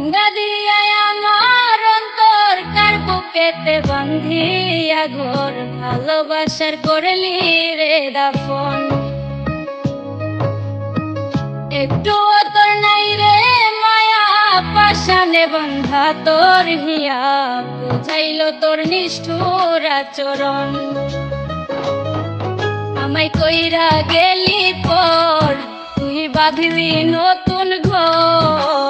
ভাঙ্গা দিয়া আমার অন্তর, কার বুকেতে বান্ধিয়া ঘর, ভালোবাসার করলি রে দাফন। একটু তোর নাই রে মায়া পাশানে বন্ধা তোর হিয়া, বুঝাইল তোর নিষ্ঠুর আচরণ। আমায় কইরা গেলি পর, তুই বাঁধলি নতুন ঘর।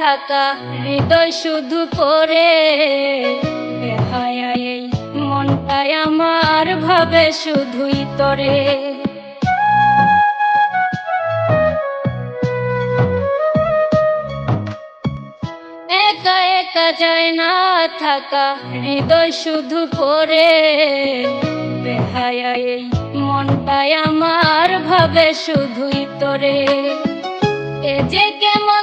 থাকা হৃদয় শুধু পরে এই মনটাই আমার ভাবে শুধুই তরে। একা একা যায় না থাকা হৃদয় শুধু পরে এই মনটাই আমার ভাবে শুধুই তরে। এ যে কেমন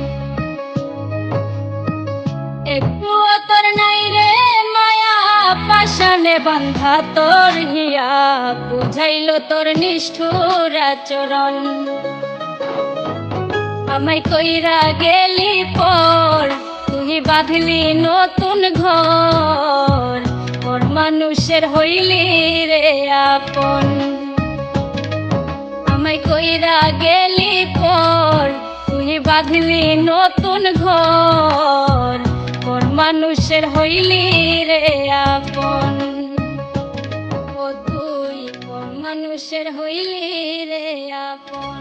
একটু তোর নাই রে মায়া। পাশানে বান্ধা তোর হিয়া, বুঝাইল তোর নিষ্ঠুর আচরণ। আমায় কইরা গেলি পর, তুই বাঁধলি নতুন ঘর। ওর মানুষের হইলি রে আপন। আমায় কইরা গেলি পর, তুই বাঁধলি নতুন ঘর। মানুষের হইলি রে আপন। ও তুই মানুষের হইলি রে আপন?